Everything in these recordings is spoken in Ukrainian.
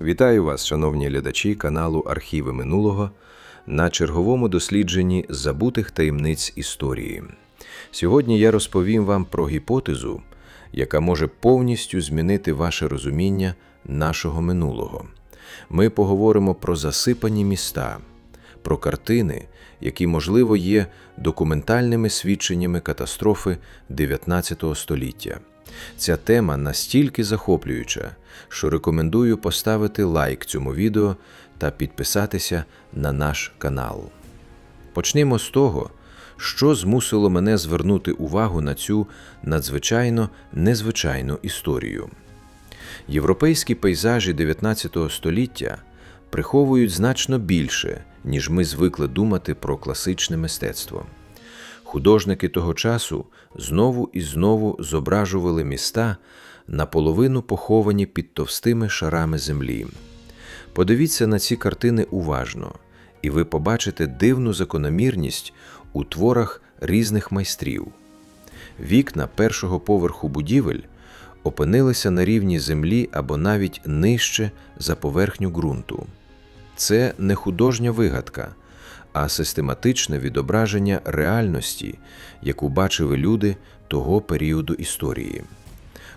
Вітаю вас, шановні глядачі каналу Архіви минулого на черговому дослідженні забутих таємниць історії. Сьогодні я розповім вам про гіпотезу, яка може повністю змінити ваше розуміння нашого минулого. Ми поговоримо про засипані міста, про картини, які, можливо, є документальними свідченнями катастрофи 19 століття. Ця тема настільки захоплююча, що рекомендую поставити лайк цьому відео та підписатися на наш канал. Почнемо з того, що змусило мене звернути увагу на цю надзвичайно незвичайну історію. Європейські пейзажі 19 століття приховують значно більше, ніж ми звикли думати про класичне мистецтво. Художники того часу знову і знову зображували міста, наполовину поховані під товстими шарами землі. Подивіться на ці картини уважно, і ви побачите дивну закономірність у творах різних майстрів. Вікна першого поверху будівель опинилися на рівні землі або навіть нижче за поверхню ґрунту. Це не художня вигадка, а систематичне відображення реальності, яку бачили люди того періоду історії.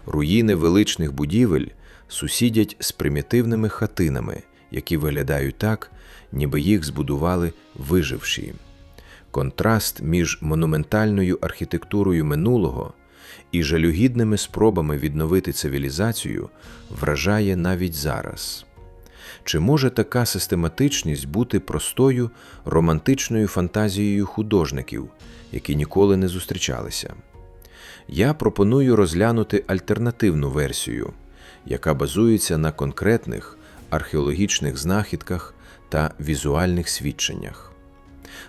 Руїни величних будівель сусідять з примітивними хатинами, які виглядають так, ніби їх збудували виживші. Контраст між монументальною архітектурою минулого і жалюгідними спробами відновити цивілізацію вражає навіть зараз. Чи може така систематичність бути простою романтичною фантазією художників, які ніколи не зустрічалися? Я пропоную розглянути альтернативну версію, яка базується на конкретних археологічних знахідках та візуальних свідченнях.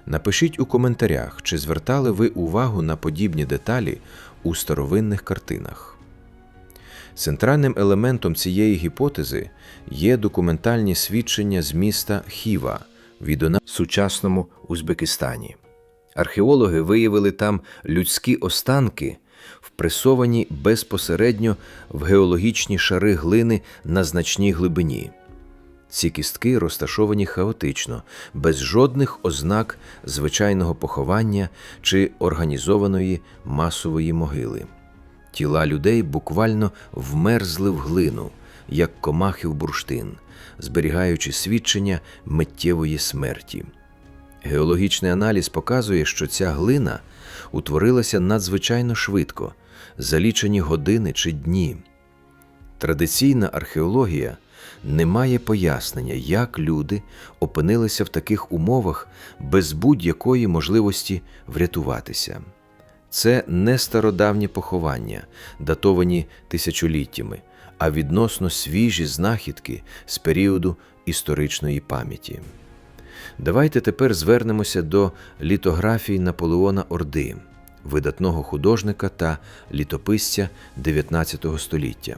Напишіть у коментарях, чи звертали ви увагу на подібні деталі у старовинних картинах. Центральним елементом цієї гіпотези є документальні свідчення з міста Хіва, відома в сучасному Узбекистані. Археологи виявили там людські останки, впресовані безпосередньо в геологічні шари глини на значній глибині. Ці кістки розташовані хаотично, без жодних ознак звичайного поховання чи організованої масової могили. Тіла людей буквально вмерзли в глину, як комахи в бурштин, зберігаючи свідчення миттєвої смерті. Геологічний аналіз показує, що ця глина утворилася надзвичайно швидко, за лічені години чи дні. Традиційна археологія не має пояснення, як люди опинилися в таких умовах без будь-якої можливості врятуватися. Це не стародавні поховання, датовані тисячоліттями, а відносно свіжі знахідки з періоду історичної пам'яті. Давайте тепер звернемося до літографій Наполеона Орди, видатного художника та літописця 19 століття.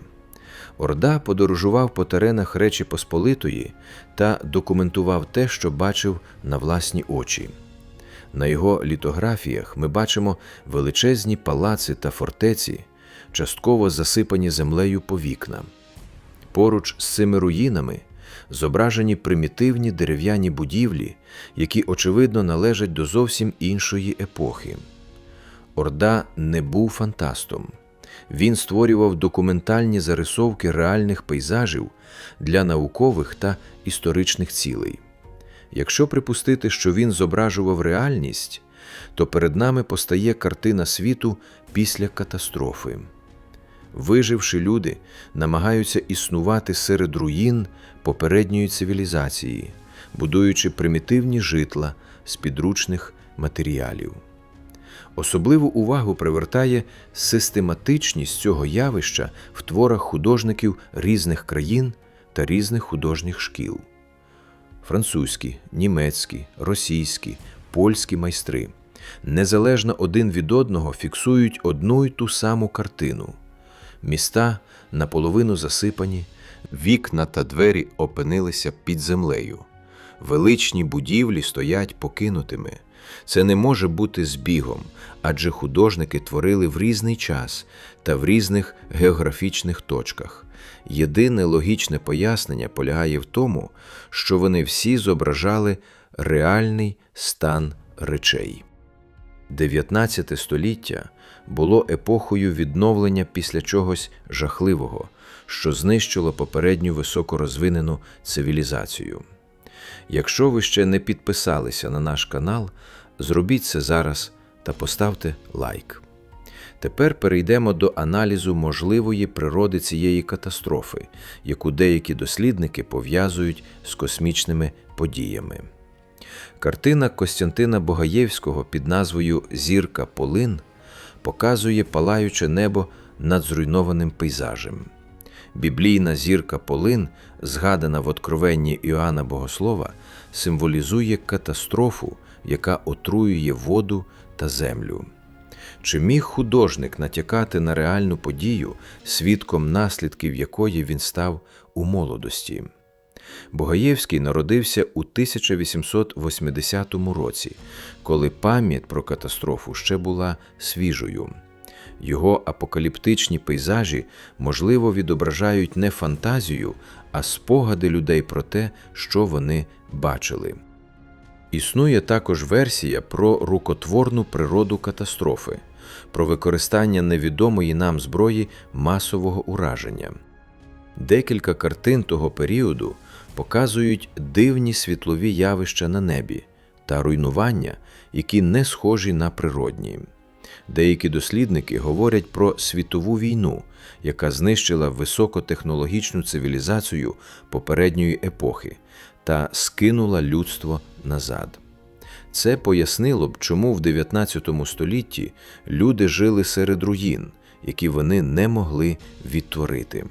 Орда подорожував по теренах Речі Посполитої та документував те, що бачив на власні очі. На його літографіях ми бачимо величезні палаци та фортеці, частково засипані землею по вікнам. Поруч з цими руїнами зображені примітивні дерев'яні будівлі, які, очевидно, належать до зовсім іншої епохи. Орда не був фантастом. Він створював документальні зарисовки реальних пейзажів для наукових та історичних цілей. Якщо припустити, що він зображував реальність, то перед нами постає картина світу після катастрофи. Виживши люди намагаються існувати серед руїн попередньої цивілізації, будуючи примітивні житла з підручних матеріалів. Особливу увагу привертає систематичність цього явища в творах художників різних країн та різних художніх шкіл. Французькі, німецькі, російські, польські майстри незалежно один від одного фіксують одну й ту саму картину. Міста наполовину засипані, вікна та двері опинилися під землею. Величні будівлі стоять покинутими. Це не може бути збігом, адже художники творили в різний час та в різних географічних точках, єдине логічне пояснення полягає в тому, що вони всі зображали реальний стан речей. 19 століття було епохою відновлення після чогось жахливого, що знищило попередню високорозвинену цивілізацію. Якщо ви ще не підписалися на наш канал, зробіть це зараз та поставте лайк. Тепер перейдемо до аналізу можливої природи цієї катастрофи, яку деякі дослідники пов'язують з космічними подіями. Картина Костянтина Богаєвського під назвою Зірка Полин показує палаюче небо над зруйнованим пейзажем. Біблійна зірка Полин, згадана в Откровенні Іоанна Богослова, символізує катастрофу, яка отруює воду та землю. Чи міг художник натякати на реальну подію, свідком наслідків якої він став у молодості? Богаєвський народився у 1880 році, коли пам'ять про катастрофу ще була свіжою. Його апокаліптичні пейзажі, можливо, відображають не фантазію, а спогади людей про те, що вони бачили. Існує також версія про рукотворну природу катастрофи, про використання невідомої нам зброї масового ураження. Декілька картин того періоду показують дивні світлові явища на небі та руйнування, які не схожі на природні. Деякі дослідники говорять про світову війну, яка знищила високотехнологічну цивілізацію попередньої епохи та скинула людство назад. Це пояснило б, чому в 19 столітті люди жили серед руїн, які вони не могли відтворити.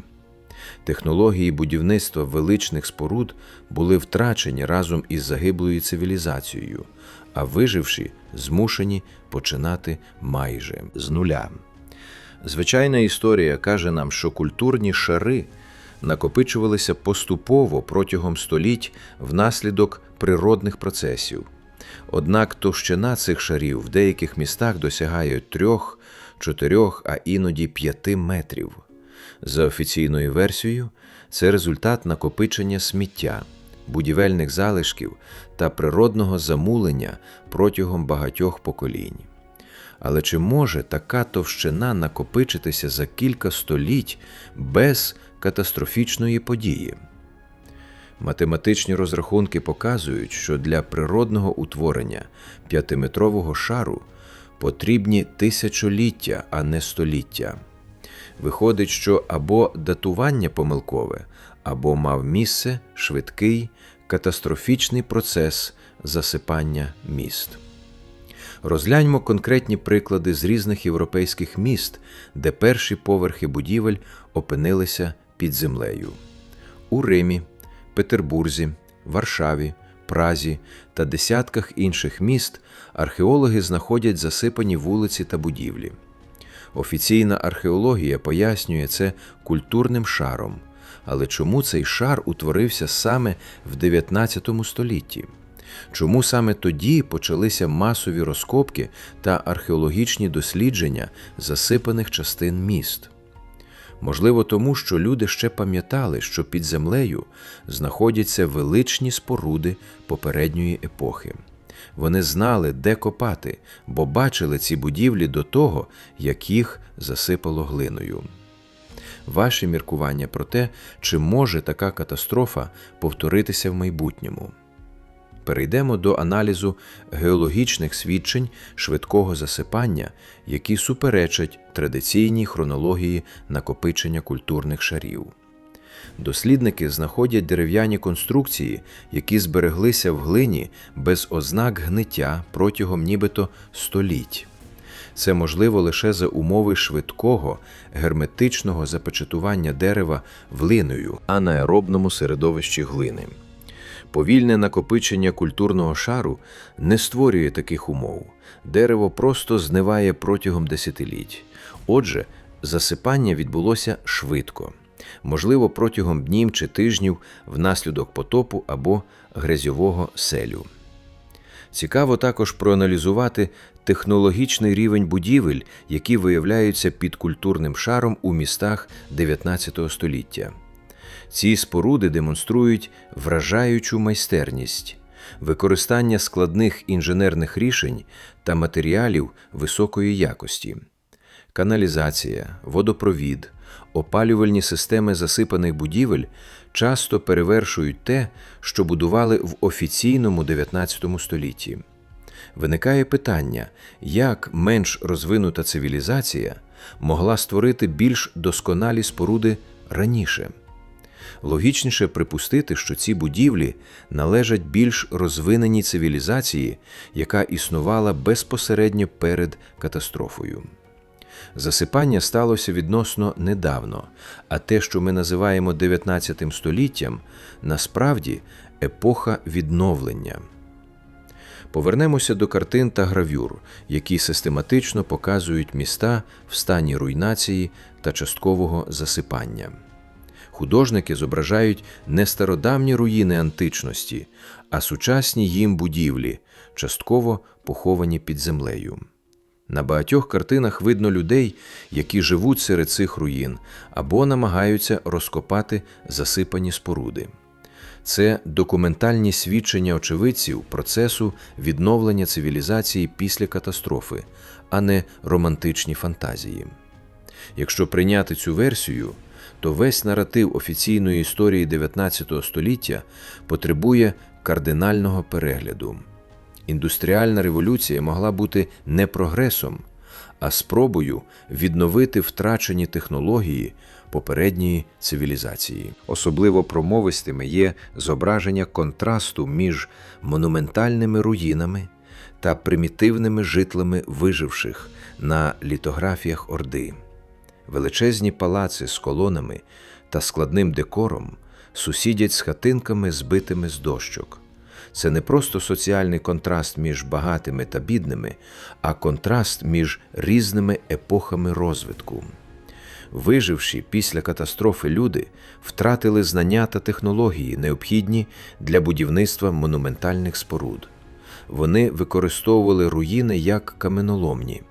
Технології будівництва величних споруд були втрачені разом із загиблою цивілізацією, а виживші змушені починати майже з нуля. Звичайна історія каже нам, що культурні шари накопичувалися поступово протягом століть внаслідок природних процесів. Однак товщина цих шарів в деяких містах досягає трьох, чотирьох, а іноді п'яти метрів. За офіційною версією, це результат накопичення сміття, будівельних залишків та природного замулення протягом багатьох поколінь. Але чи може така товщина накопичитися за кілька століть без катастрофічної події? Математичні розрахунки показують, що для природного утворення п'ятиметрового шару потрібні тисячоліття, а не століття. Виходить, що або датування помилкове, або мав місце швидкий катастрофічний процес засипання міст. Розгляньмо конкретні приклади з різних європейських міст, де перші поверхи будівель опинилися під землею. У Римі, Петербурзі, Варшаві, Празі та десятках інших міст археологи знаходять засипані вулиці та будівлі. Офіційна археологія пояснює це культурним шаром. Але чому цей шар утворився саме в 19 столітті? Чому саме тоді почалися масові розкопки та археологічні дослідження засипаних частин міст? Можливо, тому що люди ще пам'ятали, що під землею знаходяться величні споруди попередньої епохи. Вони знали, де копати, бо бачили ці будівлі до того, як їх засипало глиною. Ваші міркування про те, чи може така катастрофа повторитися в майбутньому. Перейдемо до аналізу геологічних свідчень швидкого засипання, які суперечать традиційній хронології накопичення культурних шарів. Дослідники знаходять дерев'яні конструкції, які збереглися в глині без ознак гниття протягом нібито століть. Це можливо лише за умови швидкого герметичного запечатування дерева глиною, а на аеробному середовищі глини. Повільне накопичення культурного шару не створює таких умов. Дерево просто зниває протягом десятиліть. Отже, засипання відбулося швидко, можливо, протягом днів чи тижнів внаслідок потопу або грязьового селю. Цікаво також проаналізувати технологічний рівень будівель, які виявляються під культурним шаром у містах 19 століття. Ці споруди демонструють вражаючу майстерність, використання складних інженерних рішень та матеріалів високої якості, каналізація, водопровід, опалювальні системи засипаних будівель часто перевершують те, що будували в офіційному 19 столітті. Виникає питання, як менш розвинута цивілізація могла створити більш досконалі споруди раніше. Логічніше припустити, що ці будівлі належать більш розвиненій цивілізації, яка існувала безпосередньо перед катастрофою. Засипання сталося відносно недавно, а те, що ми називаємо 19 століттям, насправді епоха відновлення. Повернемося до картин та гравюр, які систематично показують міста в стані руйнації та часткового засипання. Художники зображають не стародавні руїни античності, а сучасні їм будівлі, частково поховані під землею. На багатьох картинах видно людей, які живуть серед цих руїн або намагаються розкопати засипані споруди. Це документальні свідчення очевидців процесу відновлення цивілізації після катастрофи, а не романтичні фантазії. Якщо прийняти цю версію, то весь наратив офіційної історії 19 століття потребує кардинального перегляду. Індустріальна революція могла бути не прогресом, а спробою відновити втрачені технології попередньої цивілізації. Особливо промовистими є зображення контрасту між монументальними руїнами та примітивними житлами виживших на літографіях Орди. Величезні палаци з колонами та складним декором сусідять з хатинками, збитими з дощок. Це не просто соціальний контраст між багатими та бідними, а контраст між різними епохами розвитку. Виживші після катастрофи люди втратили знання та технології, необхідні для будівництва монументальних споруд. Вони використовували руїни як каменоломні,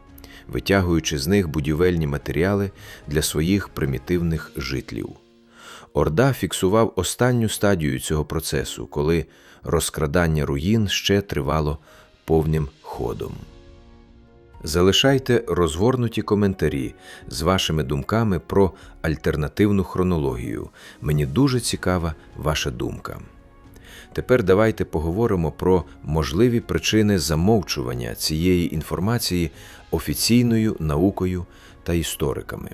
витягуючи з них будівельні матеріали для своїх примітивних житлів. Орда фіксував останню стадію цього процесу, коли розкрадання руїн ще тривало повним ходом. Залишайте розгорнуті коментарі з вашими думками про альтернативну хронологію. Мені дуже цікава ваша думка. Тепер давайте поговоримо про можливі причини замовчування цієї інформації офіційною наукою та істориками.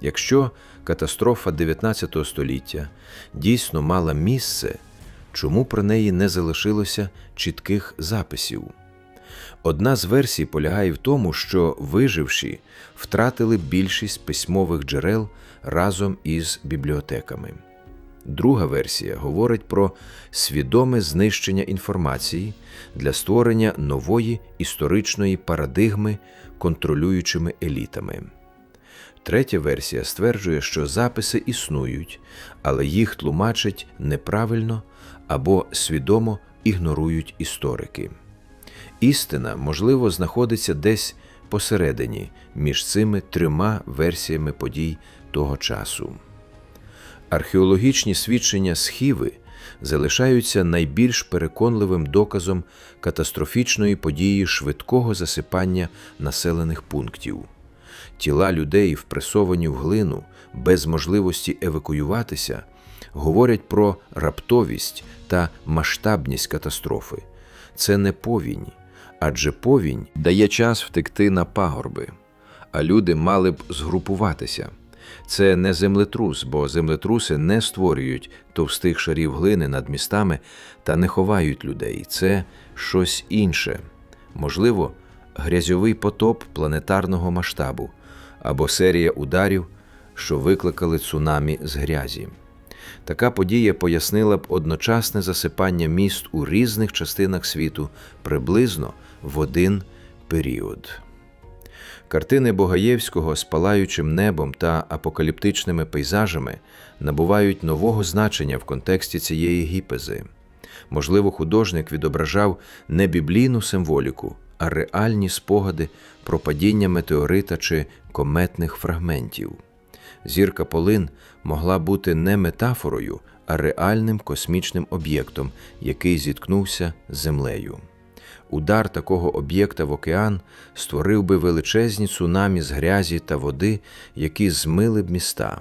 Якщо катастрофа 19 століття дійсно мала місце, чому про неї не залишилося чітких записів? Одна з версій полягає в тому, що виживші втратили більшість письмових джерел разом із бібліотеками. Друга версія говорить про свідоме знищення інформації для створення нової історичної парадигми контролюючими елітами. Третя версія стверджує, що записи існують, але їх тлумачать неправильно або свідомо ігнорують історики. Істина, можливо, знаходиться десь посередині між цими трьома версіями подій того часу. Археологічні свідчення схіви залишаються найбільш переконливим доказом катастрофічної події швидкого засипання населених пунктів. Тіла людей, впресовані в глину без можливості евакуюватися, говорять про раптовість та масштабність катастрофи. Це не повінь, адже повінь дає час втекти на пагорби, а люди мали б згрупуватися. Це не землетрус, бо землетруси не створюють товстих шарів глини над містами та не ховають людей. Це щось інше, можливо, грязьовий потоп планетарного масштабу або серія ударів, що викликали цунамі з грязі. Така подія пояснила б одночасне засипання міст у різних частинах світу приблизно в один період. Картини Богаєвського з палаючим небом та апокаліптичними пейзажами набувають нового значення в контексті цієї гіпези. Можливо, художник відображав не біблійну символіку, а реальні спогади про падіння метеорита чи кометних фрагментів. Зірка Полин могла бути не метафорою, а реальним космічним об'єктом, який зіткнувся з землею. Удар такого об'єкта в океан створив би величезні цунамі з грязі та води, які змили б міста.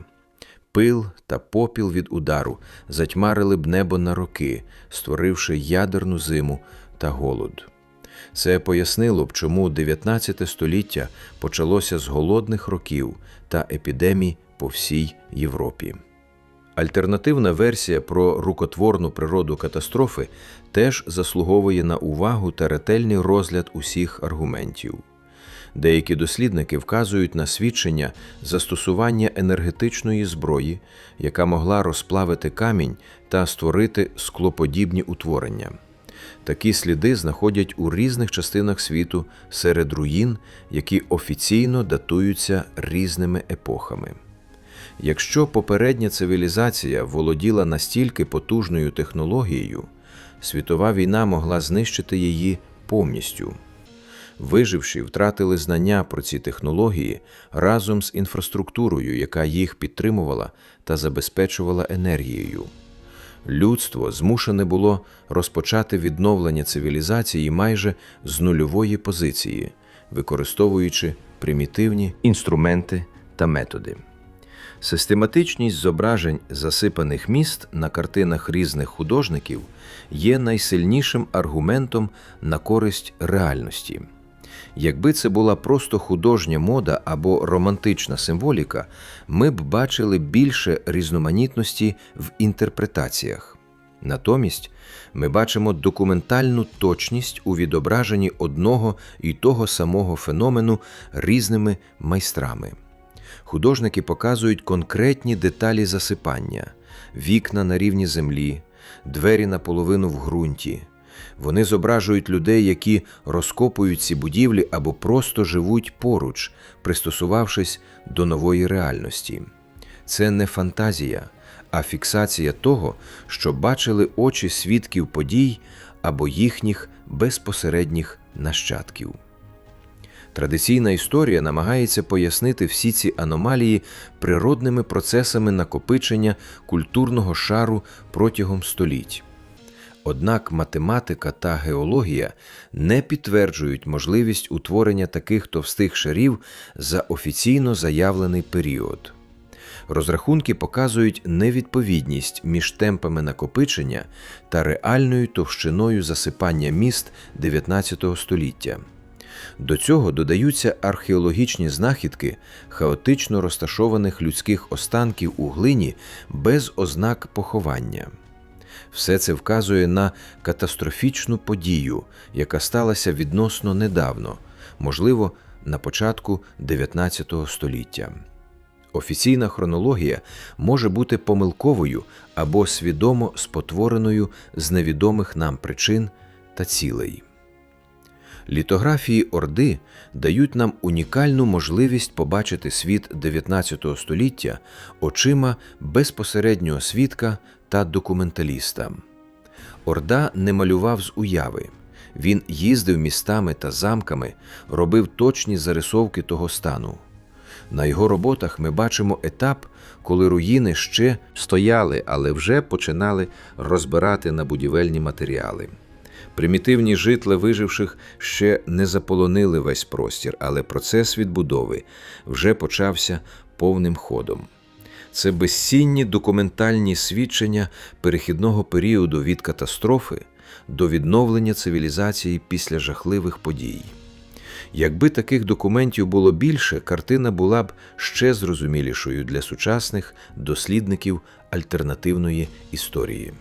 Пил та попіл від удару затьмарили б небо на роки, створивши ядерну зиму та голод. Це пояснило б, чому 19 століття почалося з голодних років та епідемій по всій Європі. Альтернативна версія про рукотворну природу катастрофи теж заслуговує на увагу та ретельний розгляд усіх аргументів. Деякі дослідники вказують на свідчення застосування енергетичної зброї, яка могла розплавити камінь та створити склоподібні утворення. Такі сліди знаходять у різних частинах світу серед руїн, які офіційно датуються різними епохами. Якщо попередня цивілізація володіла настільки потужною технологією, світова війна могла знищити її повністю. Виживші втратили знання про ці технології разом з інфраструктурою, яка їх підтримувала та забезпечувала енергією. Людство змушене було розпочати відновлення цивілізації майже з нульової позиції, використовуючи примітивні інструменти та методи. Систематичність зображень засипаних міст на картинах різних художників є найсильнішим аргументом на користь реальності. Якби це була просто художня мода або романтична символіка, ми б бачили більше різноманітності в інтерпретаціях. Натомість ми бачимо документальну точність у відображенні одного і того самого феномену різними майстрами. Художники показують конкретні деталі засипання, вікна на рівні землі, двері наполовину в ґрунті. Вони зображують людей, які розкопують ці будівлі або просто живуть поруч, пристосувавшись до нової реальності. Це не фантазія, а фіксація того, що бачили очі свідків подій або їхніх безпосередніх нащадків. Традиційна історія намагається пояснити всі ці аномалії природними процесами накопичення культурного шару протягом століть. Однак математика та геологія не підтверджують можливість утворення таких товстих шарів за офіційно заявлений період. Розрахунки показують невідповідність між темпами накопичення та реальною товщиною засипання міст 19 століття. До цього додаються археологічні знахідки хаотично розташованих людських останків у глині без ознак поховання. Все це вказує на катастрофічну подію, яка сталася відносно недавно, можливо, на початку 19 століття. Офіційна хронологія може бути помилковою або свідомо спотвореною з невідомих нам причин та цілей. Літографії Орди дають нам унікальну можливість побачити світ 19 століття очима безпосереднього свідка та документаліста. Орда не малював з уяви. Він їздив містами та замками, робив точні зарисовки того стану. На його роботах ми бачимо етап, коли руїни ще стояли, але вже починали розбирати на будівельні матеріали. Примітивні житла виживших ще не заполонили весь простір, але процес відбудови вже почався повним ходом. Це безцінні документальні свідчення перехідного періоду від катастрофи до відновлення цивілізації після жахливих подій. Якби таких документів було більше, картина була б ще зрозумілішою для сучасних дослідників альтернативної історії.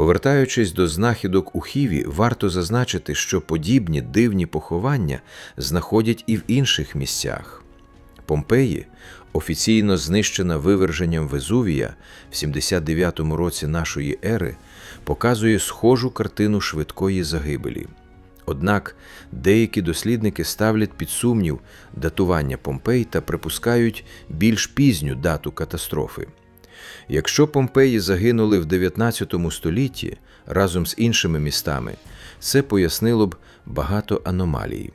Повертаючись до знахідок у Хіві, варто зазначити, що подібні дивні поховання знаходять і в інших місцях. Помпеї, офіційно знищена виверженням Везувія в 79-му році нашої ери, показує схожу картину швидкої загибелі. Однак деякі дослідники ставлять під сумнів датування Помпей та припускають більш пізню дату катастрофи. Якщо Помпеї загинули в 19 столітті разом з іншими містами, це пояснило б багато аномалій.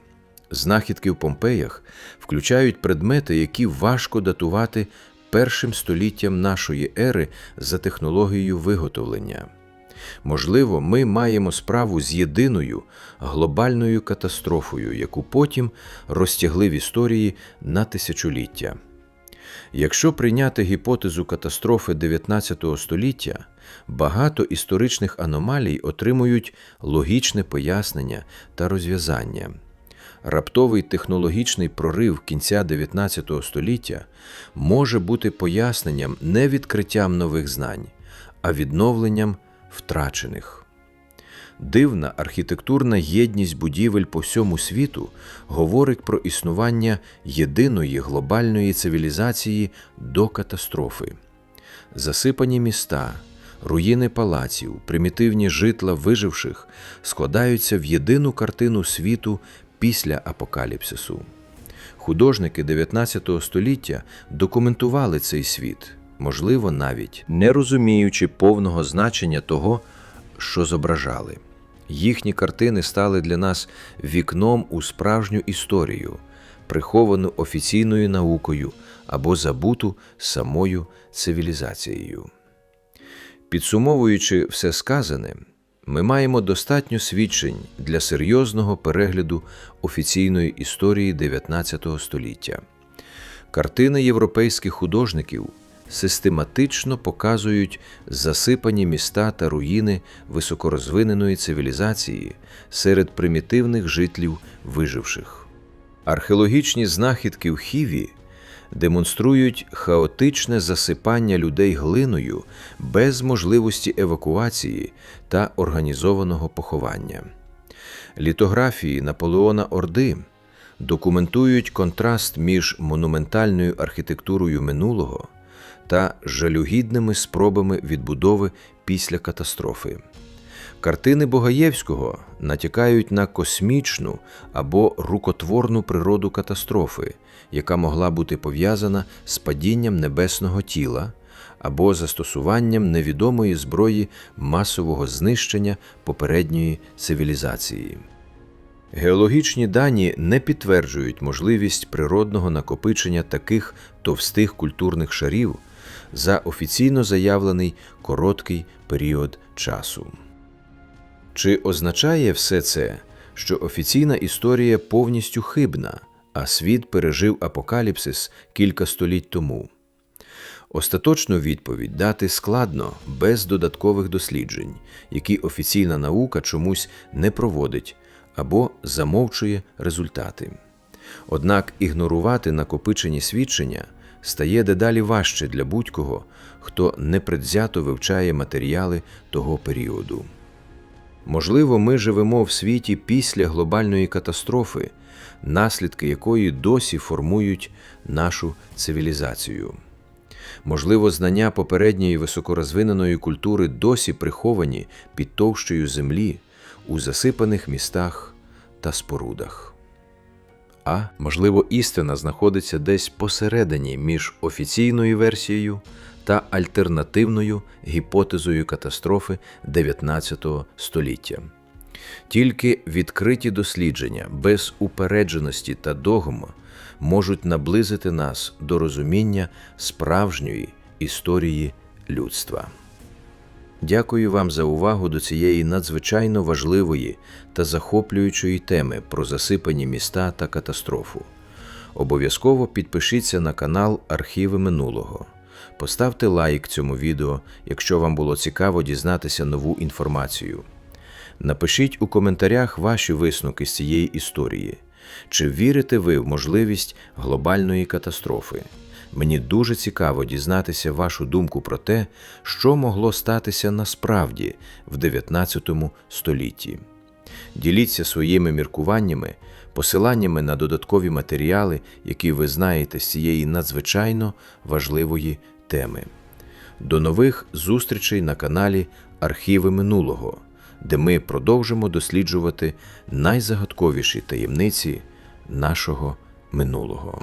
Знахідки в Помпеях включають предмети, які важко датувати першим століттям нашої ери за технологією виготовлення. Можливо, ми маємо справу з єдиною глобальною катастрофою, яку потім розтягли в історії на тисячоліття. Якщо прийняти гіпотезу катастрофи 19 століття, багато історичних аномалій отримують логічне пояснення та розв'язання. Раптовий технологічний прорив кінця 19 століття може бути поясненням не відкриттям нових знань, а відновленням втрачених. Дивна архітектурна єдність будівель по всьому світу говорить про існування єдиної глобальної цивілізації до катастрофи. Засипані міста, руїни палаців, примітивні житла виживших складаються в єдину картину світу після апокаліпсису. Художники 19 століття документували цей світ, можливо, навіть не розуміючи повного значення того, що зображали. Їхні картини стали для нас вікном у справжню історію, приховану офіційною наукою або забуту самою цивілізацією. Підсумовуючи все сказане, ми маємо достатньо свідчень для серйозного перегляду офіційної історії 19 століття. Картини європейських художників систематично показують засипані міста та руїни високорозвиненої цивілізації серед примітивних житлів виживших. Археологічні знахідки в Хіві демонструють хаотичне засипання людей глиною без можливості евакуації та організованого поховання. Літографії Наполеона Орди документують контраст між монументальною архітектурою минулого та жалюгідними спробами відбудови після катастрофи. Картини Богаєвського натякають на космічну або рукотворну природу катастрофи, яка могла бути пов'язана з падінням небесного тіла або застосуванням невідомої зброї масового знищення попередньої цивілізації. Геологічні дані не підтверджують можливість природного накопичення таких товстих культурних шарів за офіційно заявлений короткий період часу. Чи означає все це, що офіційна історія повністю хибна, а світ пережив апокаліпсис кілька століть тому? Остаточну відповідь дати складно без додаткових досліджень, які офіційна наука чомусь не проводить або замовчує результати. Однак ігнорувати накопичені свідчення стає дедалі важче для будь-кого, хто непредвзято вивчає матеріали того періоду. Можливо, ми живемо в світі після глобальної катастрофи, наслідки якої досі формують нашу цивілізацію. Можливо, знання попередньої високорозвиненої культури досі приховані під товщою землі у засипаних містах та спорудах. А можливо, істина знаходиться десь посередині між офіційною версією та альтернативною гіпотезою катастрофи 19 століття. Тільки відкриті дослідження без упередженості та догма можуть наблизити нас до розуміння справжньої історії людства. Дякую вам за увагу до цієї надзвичайно важливої та захоплюючої теми про засипані міста та катастрофу. Обов'язково підпишіться на канал Архіви минулого. Поставте лайк цьому відео, якщо вам було цікаво дізнатися нову інформацію. Напишіть у коментарях ваші висновки з цієї історії. Чи вірите ви в можливість глобальної катастрофи? Мені дуже цікаво дізнатися вашу думку про те, що могло статися насправді в 19 столітті. Діліться своїми міркуваннями, посиланнями на додаткові матеріали, які ви знаєте з цієї надзвичайно важливої теми. До нових зустрічей на каналі Архіви минулого, де ми продовжимо досліджувати найзагадковіші таємниці нашого минулого.